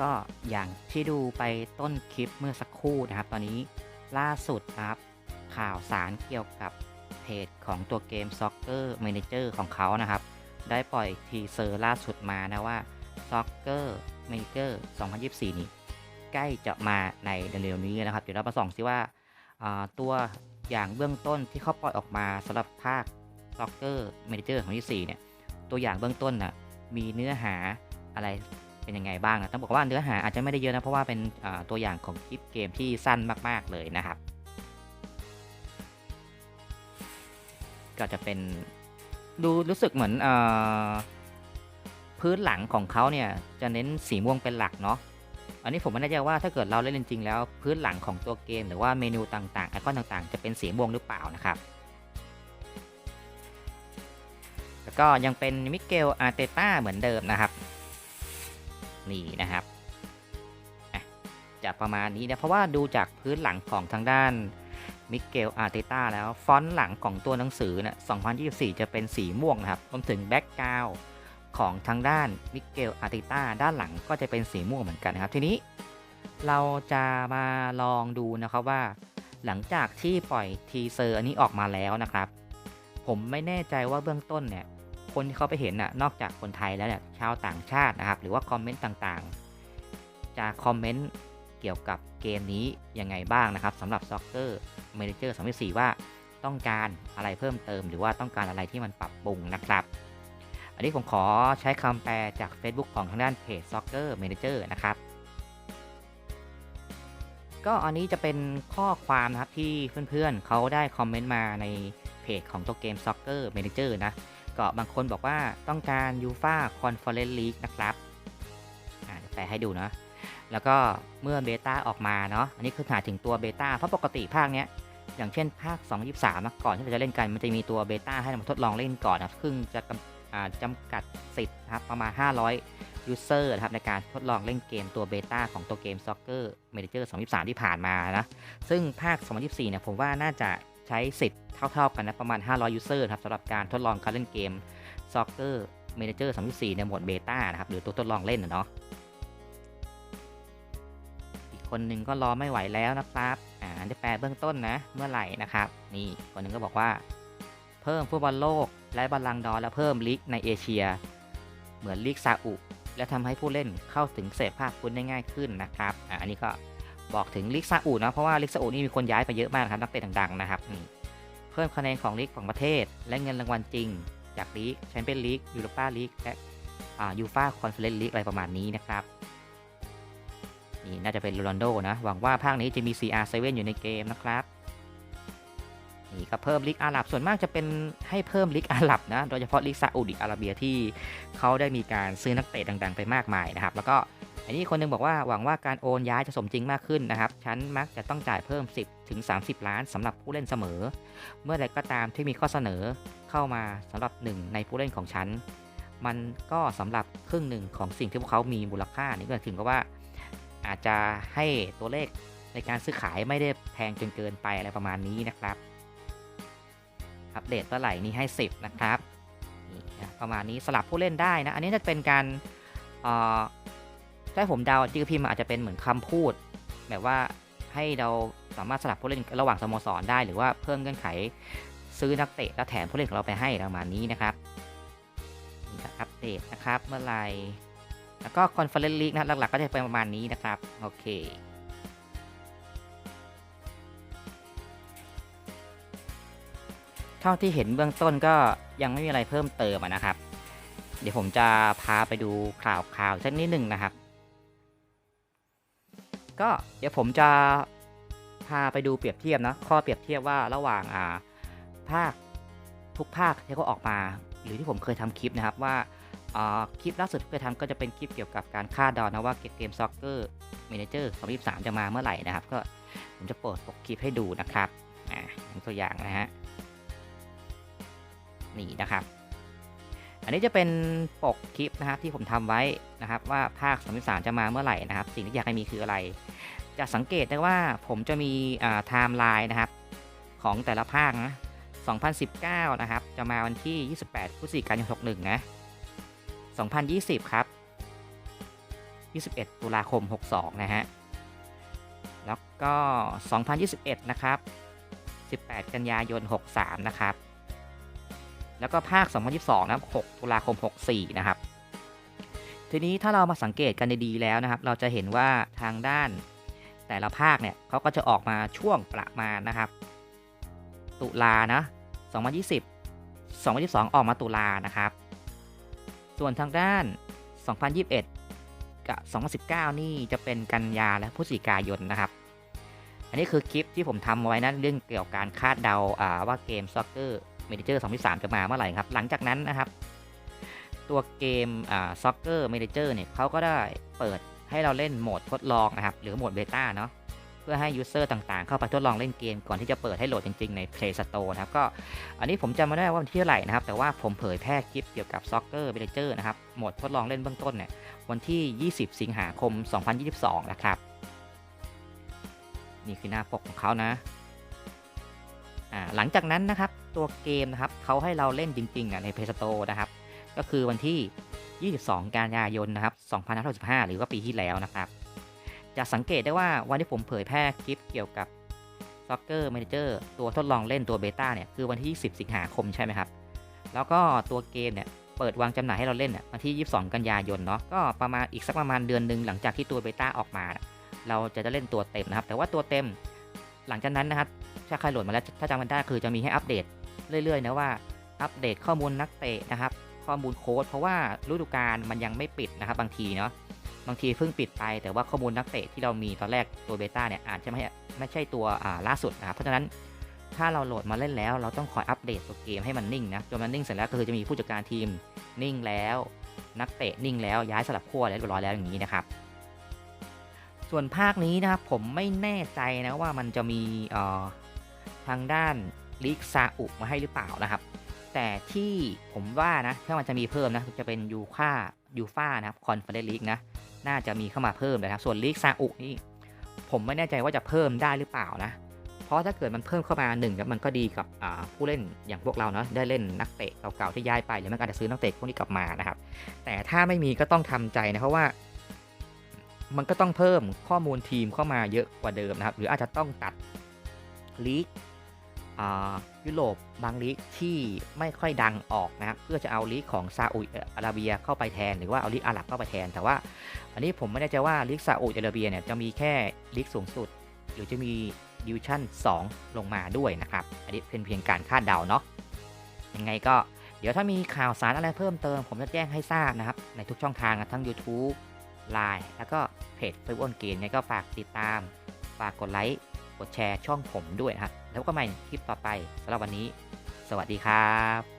ก็อย่างที่ดูไปต้นคลิปเมื่อสักครู่นะครับ ตอนนี้ล่าสุดครับ ข่าวสารเกี่ยวกับเพจของตัวเกม Soccer Manager ของเขานะครับ ได้ปล่อยทีเซอร์ล่าสุดมานะว่า Soccer Manager 2024 นี้ ใกล้จะมาในเร็วๆนี้นะครับ เดี๋ยวเรามาส่องซิว่าาตัวอย่างเบื้องต้นที่เขาปล่อยออกมาสำหรับภาค Soccer Manager 2024เนี่ย ตัวอย่างเบื้องต้นน่ะมีเนื้อหาอะไร เป็นยังไงบ้างนะต้องบอกว่าเนื้อหาอาจจะไม่ได้เยอะนะเพราะว่าเป็นตัวอย่างของคลิปเกมที่สั้นมาก ๆเลยนะครับ ก็จะเป็นดูรู้สึกเหมือนออพื้นหลังของเขาเนี่ยจะเน้นสีม่วงเป็นหลักเนาะอันนี้ผมไม่แน่ใจว่าถ้าเกิดเราเล่นจริงๆแล้ว พื้นหลังของตัวเกม หรือว่าเมนูต่างๆไอคอนต่างๆ จะเป็นสีม่วงหรือเปล่านะครับแล้วก็ยังเป็นมิเกลอาร์เตต้าเหมือนเดิมนะครับ นี่นะครับจะประมาณนี้นะเพราะว่าดูจากพื้นหลังของทางด้านมิเกลอาร์เตต้าแล้วฟอนต์หลังของตัวหนังสือนะ2024 จะเป็นสีม่วงนะครับรวมถึงแบ็กกราวของทางด้านมิเกลอาร์เตต้าด้านหลังก็จะเป็นสีม่วงเหมือนกันนะครับ ทีนี้เราจะมาลองดูนะครับว่า หลังจากที่ปล่อยทีเซอร์อันนี้ออกมาแล้วนะครับ ผมไม่แน่ใจว่าเบื้องต้นเนี่ย คนที่เขาไปเห็นน่ะนอกจากคนไทยแล้วเนี่ยชาวต่างชาตินะครับ หรือว่าคอมเมนต์ต่างๆ จะคอมเมนต์เกี่ยวกับเกมนี้ยังไงบ้างนะครับสำหรับ Soccer Manager 2024ว่าต้องการอะไรเพิ่มเติม หรือว่าต้องการอะไรที่มันปรับปรุงนะครับ อันนี้ผมขอใช้คำแปลจาก Facebook ของทางด้านเพจ Soccer Manager นะครับ ก็อันนี้จะเป็นข้อความนะครับที่เพื่อนๆเขาได้คอมเมนต์มาในเพจของตัวเกม Soccer Manager นะ ก็บางคนบอกว่าต้องการ u f a Conference League นะครับเดี๋ยวแปลให้ดูเนาะแล้วก็เมื่อเบต้าออกมาเนาะอันนี้คือหมายถึงตัวเบต้าเพราะปกติภาคเนี้ยอย่างเช่นภาค 223นะก่อนที่เราจะเล่นกันมันจะมีตัวเบต้าให้เราทดลองเล่นก่อนนะซึ่งจะจำกัดสิทธิ์นะครับประมาณ 500 ยูเซอร์นะครับในการทดลองเล่นเกมตัวเบต้าของตัวเกม Soccer Manager 2023 ที่ผ่านมานะซึ่งภาค 2024เนี่ยผมว่าน่าจะ ใช้สิทธิ์เท่าๆกันนะประมาณ 500ยูเซอร์ครับสำหรับการทดลองการเล่นเกม Soccer Manager 2024 ในโหมดเบต้านะครับ หรือตัวทดลองเล่นนะเนาะอีกคนหนึ่งก็รอไม่ไหวแล้วนะครับอ่าได้แปลเบื้องต้นนะ เมื่อไหร่นะครับ นี่คนหนึ่งก็บอกว่า เพิ่มฟุตบอลโลก และบอลลังดอและเพิ่มลีกในเอเชีย เหมือนลีกซาอุและทำให้ผู้เล่นเข้าถึงเสพภาคคุณได้ง่ายขึ้นนะครับ อ่าอันนี้ก็ บอกถึงลีกซาอุนะเพราะว่าลีกซาอุนี่มีคนย้ายไปเยอะมากนะครับนักเตะดังๆนะครับเพิ่มคะแนนของลีกของประเทศ และเงินรางวัลจริง จากลีกแชมเปี้ยนลีกยูโรปาลีกและอ่ายูฟาคอนเฟอเรนซ์ลีกอะไรประมาณนี้นะครับนี่น่าจะเป็นโรนัลโดนะ หวังว่าภาคนี้จะมี CR7 อยู่ในเกมนะครับนี่ก็เพิ่มลีกอาหรับส่วนมากจะเป็นให้เพิ่มลีกอาหรับนะโดยเฉพาะลีกซาอุดิอาระเบียที่เขาได้มีการซื้อนักเตะดัง ๆ ไปมากมายนะครับ แล้วก็ อันนี้คนหนึงบอกว่าหวังว่าการโอนย้ายจะสมจริงมากขึ้นนะครับ ฉันมักจะต้องจ่ายเพิ่ม 10 ถึง 30 ล้านสำหรับผู้เล่นเสมอ เมื่อใดก็ตามที่มีข้อเสนอเข้ามาสำหรับหนึ่งในผู้เล่นของฉัน มันก็สำหรับครึ่งหนึ่งของสิ่งที่พวกเขามีมูลค่านี่ก็ถึงกับว่า อาจจะให้ตัวเลขในการซื้อขายไม่ได้แพงจนเกินไปอะไรประมาณนี้นะครับ อัปเดตเมื่อไหร่นี่ให้ 10 นะครับ ประมาณนี้สลับผู้เล่นได้นะ อันนี้จะเป็นการออ ถ้าผมเดาจิกพิมพ์อาจจะเป็นเหมือนคำพูด แบบว่าให้เราสามารถสลับผู้เล่นระหว่างสโมสรได้ หรือว่าเพิ่มเงื่อนไขซื้อนักเตะแล้วแถมผู้เล่นของเราไปให้ประมาณนี้นะครับนี่ก็อัปเดตนะครับเมื่อไหร่แล้วก็คอนเฟอเรนซ์ลีกนะหลักๆก็จะเป็นประมาณนี้นะครับ โอเคเท่าที่เห็นเบื้องต้นก็ยังไม่มีอะไรเพิ่มเติมนะครับ เดี๋ยวผมจะพาไปดูข่าวข่าวสักนิดหนึ่งนะครับ ก็เดี๋ยวผมจะพาไปดูเปรียบเทียบนะข้อเปรียบเทียบว่าระหว่างอ่าภาคทุกภาคที่เขาออกมา หรือที่ผมเคยทำคลิปนะครับว่าคลิปล่าสุดที่เคยทำก็จะเป็นคลิปเกี่ยวกับการคาดเดานะว่าเกมซ็อกเกอร์เมนเจอร์2023 จะมาเมื่อไหร่นะครับ ก็ผมจะเปิดปกคลิปให้ดูนะครับอ่าตัวอย่างนะฮะนี่นะครับ อันนี้จะเป็นปกคลิปนะครับที่ผมทำไว้นะครับ ว่าภาค2023จะมาเมื่อไหร่นะครับ สิ่งที่อยากให้มีคืออะไร จะสังเกตได้ว่าผมจะมีไทม์ไลน์นะครับของแต่ละภาคนะ2019 นะครับ จะมาวันที่ 28พฤศจิกายน61 นะ 2020 ครับ 21 ตุลาคม 62 นะฮะ แล้วก็ 2021 นะครับ 18 กันยายน 63 นะครับ แล้วก็ภาค 2022 นะครับ 6 ตุลาคม 64 นะครับ ทีนี้ถ้าเรามาสังเกตกันดีๆแล้วนะครับ เราจะเห็นว่าทางด้านแต่ละภาคเนี่ยเขาก็จะออกมาช่วงประมาณนะครับ ตุลานะ 2020 2022 ออกมาตุลานะครับ ส่วนทางด้าน 2021 กับ 2019 นี่จะเป็นกันยาและพฤศจิกายนนะครับ อันนี้คือคลิปที่ผมทำไว้นะเรื่องเกี่ยวกับการคาดเดาอ่าว่าเก ม Soccer Manager 2023 จะมาเมื่อไหร่ครับ หลังจากนั้นนะครับ ตัวเกมอ่า Soccer Manager เนี่ยเขาก็ได้เปิดให้เราเล่นโหมดทดลองนะครับ หรือโหมดเบต้าเนาะเพื่อให้ยูเซอร์ต่างๆ เข้าไปทดลองเล่นเกมก่อนที่จะเปิดให้โหลดจริงๆ ใน Play Store นะครับ ก็อันนี้ผมจำไม่ได้ว่าวันที่เท่าไหร่นะครับ แต่ว่าผมเผยแพร่คลิปเกี่ยวกับ Soccer Manager นะครับ โหมดทดลองเล่นเบื้องต้นเนี่ย วันที่ 20 สิงหาคม 2022 นะครับ นี่คือหน้าปกของเขานะ หลังจากนั้นนะครับ ตัวเกมนะครับเขาให้เราเล่นจริงๆอะใน Play Store นะครับ ก็คือวันที่ 22 กันยายนนะครับ2565 หรือว่าปีที่แล้วนะครับ จะสังเกตได้ว่าวันที่ผมเผยแพร่คลิปเกี่ยวกับ Soccer Manager ตัวทดลองเล่นตัวเบต้าเนี่ยคือวันที่10สิงหาคมใช่ไหมครับ แล้วก็ตัวเกมเนี่ยเปิดวางจำหน่ายให้เราเล่นเนี่ยวันที่ 22 กันยายนเนาะก็ประมาณอีกสักประมาณเดือนหนึ่งหลังจากที่ตัวเบต้าออกมา เราจะได้เล่นตัวเต็มนะครับ แต่ว่าตัวเต็มหลังจากนั้นนะครับถ้าใครโหลดมาแล้วถ้าจำกันได้คือจะมีให้อัปเดต เรื่อยๆนะว่าอัปเดตข้อมูลนักเตะนะครับ ข้อมูลโค้ดเพราะว่าฤดูกาลมันยังไม่ปิดนะครับ บางทีเนาะบางทีเพิ่งปิดไปแต่ว่าข้อมูลนักเตะที่เรามีตอนแรกตัวเบต้าเนี่ยอาจจะไม่ไม่ใช่ตัวล่าสุดนะครับเพราะฉะนั้นถ้าเราโหลดมาเล่นแล้ว เราต้องคอยอัปเดตตัวเกมให้มันนิ่งนะจนมันนิ่งเสร็จแล้วก็คือจะมีผู้จัดการทีมนิ่งแล้ว นักเตะนิ่งแล้วย้ายสลับขั้วแล้วเรียบร้อยแล้วอย่างนี้นะครับ ส่วนภาคนี้นะครับผมไม่แน่ใจนะว่ามันจะมีออทางด้าน ลีกซาอุมาให้หรือเปล่านะครับ แต่ที่ผมว่านะถ้ามันจะมีเพิ่มนะจะเป็นยูค่ายูฟ่านะครับคอนเฟอเรนซ์ลีกนะน่าจะมีเข้ามาเพิ่มนะครับ ส่วนลีกซาอุนี่ผมไม่แน่ใจว่าจะเพิ่มได้หรือเปล่านะ เพราะถ้าเกิดมันเพิ่มเข้ามาหนึ่งแล้วมันก็ดีกับผู้เล่นอย่างพวกเราเนาะได้เล่นนักเตะเก่าๆที่ย้ายไปหรือมันอาจจะซื้อนักเตะพวกนี้กลับมานะครับ แต่ถ้าไม่มีก็ต้องทำใจนะเพราะว่ามันก็ต้องเพิ่มข้อมูลทีมเข้ามาเยอะกว่าเดิมนะครับ หรืออาจจะต้องตัดลีก ยุโรปบางลีกที่ไม่ค่อยดังออกนะครับเพื่อจะเอาลีกของซาอุดิอาระเบียเข้าไปแทน หรือว่าเอาลีกอาหรับเข้าไปแทน แต่ว่า อันนี้ผมไม่แน่ใจว่าลีกซาอุดิอาระเบียเนี่ยจะมีแค่ลีกสูงสุด หรือจะมีดิวชั่น 2 ลงมาด้วยนะครับ อันนี้เป็นเพียงการคาดเดาเนาะยังไงก็เดี๋ยวถ้ามีข่าวสารอะไรเพิ่มเติม ผมจะแจ้งให้ทราบนะครับ ในทุกช่องทางทั้ง YouTube Line แล้วก็เพจเฟซบุ๊กเกมไงก็ฝากติดตามฝากกดไลค์ กดแชร์ช่องผมด้วยฮะครับแล้วก็มาในคลิปต่อไปสำหรับวันนี้ สวัสดีครับ